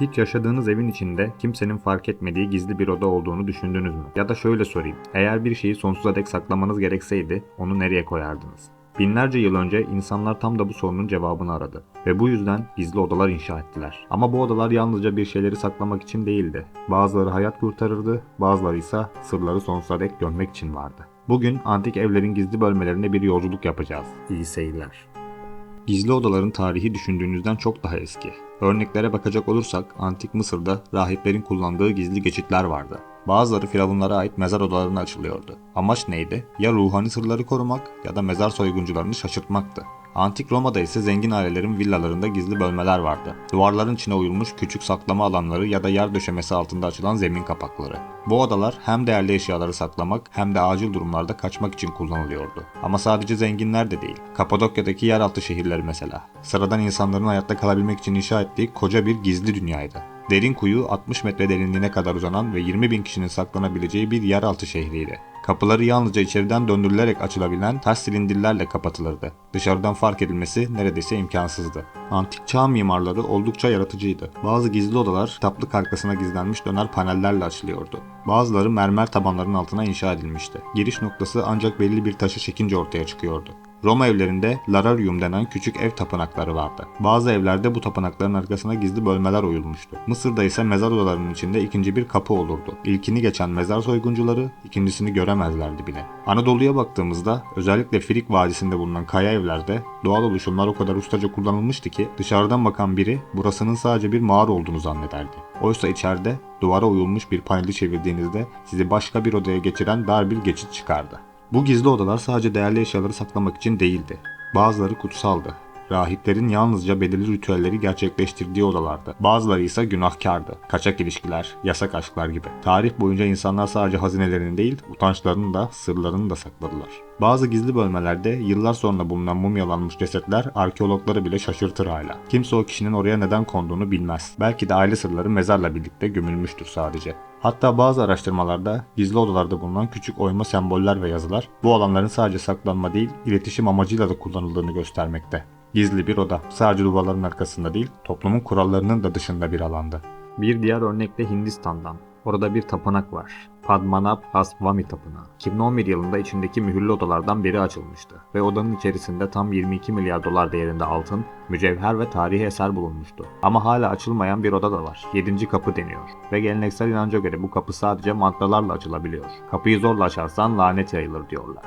Hiç yaşadığınız evin içinde kimsenin fark etmediği gizli bir oda olduğunu düşündünüz mü? Ya da şöyle sorayım. Eğer bir şeyi sonsuza dek saklamanız gerekseydi onu nereye koyardınız? Binlerce yıl önce insanlar tam da bu sorunun cevabını aradı ve bu yüzden gizli odalar inşa ettiler. Ama bu odalar yalnızca bir şeyleri saklamak için değildi. Bazıları hayat kurtarırdı, bazıları ise sırları sonsuza dek görmek için vardı. Bugün antik evlerin gizli bölmelerine bir yolculuk yapacağız. İyi seyirler. Gizli odaların tarihi düşündüğünüzden çok daha eski. Örneklere bakacak olursak antik Mısır'da rahiplerin kullandığı gizli geçitler vardı. Bazıları firavunlara ait mezar odalarına açılıyordu. Amaç neydi? Ya ruhani sırları korumak ya da mezar soyguncularını şaşırtmaktı. Antik Roma'da ise zengin ailelerin villalarında gizli bölmeler vardı. Duvarların içine oyulmuş küçük saklama alanları ya da yer döşemesi altında açılan zemin kapakları. Bu odalar hem değerli eşyaları saklamak hem de acil durumlarda kaçmak için kullanılıyordu. Ama sadece zenginler de değil. Kapadokya'daki yeraltı şehirleri mesela. Sıradan insanların hayatta kalabilmek için inşa ettiği koca bir gizli dünyaydı. Derin kuyu 60 metre derinliğine kadar uzanan ve 20 bin kişinin saklanabileceği bir yeraltı şehriydi. Kapıları yalnızca içeriden döndürülerek açılabilen taş silindirlerle kapatılırdı. Dışarıdan fark edilmesi neredeyse imkansızdı. Antik çağ mimarları oldukça yaratıcıydı. Bazı gizli odalar kitaplık arkasına gizlenmiş döner panellerle açılıyordu. Bazıları mermer tabanların altına inşa edilmişti. Giriş noktası ancak belli bir taşı çekince ortaya çıkıyordu. Roma evlerinde lararium denen küçük ev tapınakları vardı. Bazı evlerde bu tapınakların arkasına gizli bölmeler oyulmuştu. Mısır'da ise mezar odalarının içinde ikinci bir kapı olurdu. İlkini geçen mezar soyguncuları ikincisini göremezlerdi bile. Anadolu'ya baktığımızda özellikle Frig Vadisi'nde bulunan kaya evlerde doğal oluşumlar o kadar ustaca kullanılmıştı ki dışarıdan bakan biri burasının sadece bir mağara olduğunu zannederdi. Oysa içeride duvara oyulmuş bir paneli çevirdiğinizde sizi başka bir odaya geçiren dar bir geçit çıkardı. Bu gizli odalar sadece değerli eşyaları saklamak için değildi. Bazıları kutsaldı. Rahiplerin yalnızca belirli ritüelleri gerçekleştirdiği odalardı. Bazıları ise günahkardı. Kaçak ilişkiler, yasak aşklar gibi. Tarih boyunca insanlar sadece hazinelerini değil, utançlarını da, sırlarını da sakladılar. Bazı gizli bölmelerde yıllar sonra bulunan mumyalanmış cesetler arkeologları bile şaşırtır hala. Kimse o kişinin oraya neden konduğunu bilmez. Belki de aile sırları mezarla birlikte gömülmüştür sadece. Hatta bazı araştırmalarda gizli odalarda bulunan küçük oyma semboller ve yazılar bu alanların sadece saklanma değil, iletişim amacıyla da kullanıldığını göstermekte. Gizli bir oda sadece duvarların arkasında değil, toplumun kurallarının da dışında bir alanda. Bir diğer örnek de Hindistan'dan. Orada bir tapınak var. Padmanabh Hasvami Tapınağı. 2011 yılında içindeki mühürlü odalardan biri açılmıştı ve odanın içerisinde tam 22 milyar dolar değerinde altın, mücevher ve tarihi eser bulunmuştu. Ama hala açılmayan bir oda da var. 7. kapı deniyor. Ve geleneksel inanca göre bu kapı sadece mantralarla açılabiliyor. Kapıyı zorla açarsan lanet yayılır diyorlar.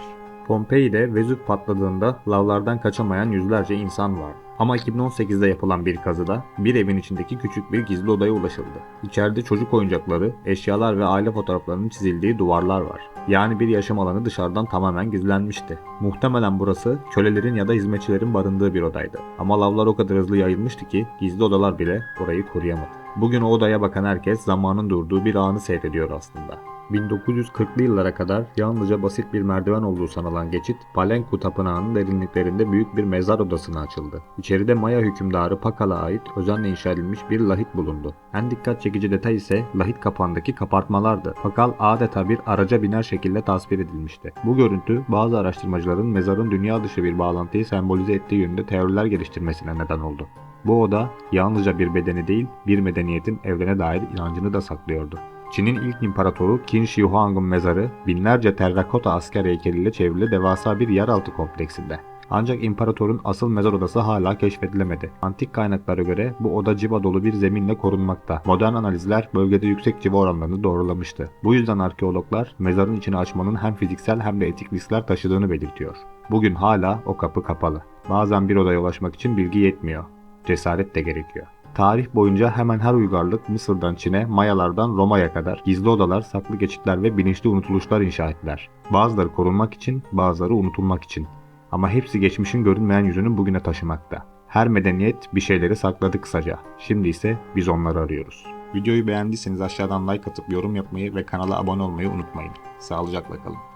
Pompei'de Vezüv patladığında lavlardan kaçamayan yüzlerce insan vardı. Ama 2018'de yapılan bir kazıda bir evin içindeki küçük bir gizli odaya ulaşıldı. İçeride çocuk oyuncakları, eşyalar ve aile fotoğraflarının çizildiği duvarlar var. Yani bir yaşam alanı dışarıdan tamamen gizlenmişti. Muhtemelen burası kölelerin ya da hizmetçilerin barındığı bir odaydı. Ama lavlar o kadar hızlı yayılmıştı ki gizli odalar bile orayı koruyamadı. Bugün o odaya bakan herkes zamanın durduğu bir anı seyrediyor aslında. 1940'lı yıllara kadar yalnızca basit bir merdiven olduğu sanılan geçit, Palenku Tapınağı'nın derinliklerinde büyük bir mezar odasına açıldı. İçeride Maya hükümdarı Pakal'a ait özenle inşa edilmiş bir lahit bulundu. En dikkat çekici detay ise lahit kapağındaki kapartmalardı. Pakal adeta bir araca biner şekilde tasvir edilmişti. Bu görüntü bazı araştırmacıların mezarın dünya dışı bir bağlantıyı sembolize ettiği yönünde teoriler geliştirmesine neden oldu. Bu oda yalnızca bir bedeni değil, bir medeniyetin evrene dair inancını da saklıyordu. Çin'in ilk imparatoru Qin Shi Huang'ın mezarı binlerce terrakota asker heykeliyle çevrili devasa bir yeraltı kompleksinde. Ancak imparatorun asıl mezar odası hala keşfedilemedi. Antik kaynaklara göre bu oda civa dolu bir zeminle korunmakta. Modern analizler bölgede yüksek civa oranlarını doğrulamıştı. Bu yüzden arkeologlar mezarın içini açmanın hem fiziksel hem de etik riskler taşıdığını belirtiyor. Bugün hala o kapı kapalı. Bazen bir odaya ulaşmak için bilgi yetmiyor. Cesaret de gerekiyor. Tarih boyunca hemen her uygarlık Mısır'dan Çin'e, Mayalardan Roma'ya kadar gizli odalar, saklı geçitler ve bilinçli unutuluşlar inşa ettiler. Bazıları korunmak için, bazıları unutulmak için. Ama hepsi geçmişin görünmeyen yüzünü bugüne taşımakta. Her medeniyet bir şeyleri sakladı kısaca. Şimdi ise biz onları arıyoruz. Videoyu beğendiyseniz aşağıdan like atıp yorum yapmayı ve kanala abone olmayı unutmayın. Sağlıcakla kalın.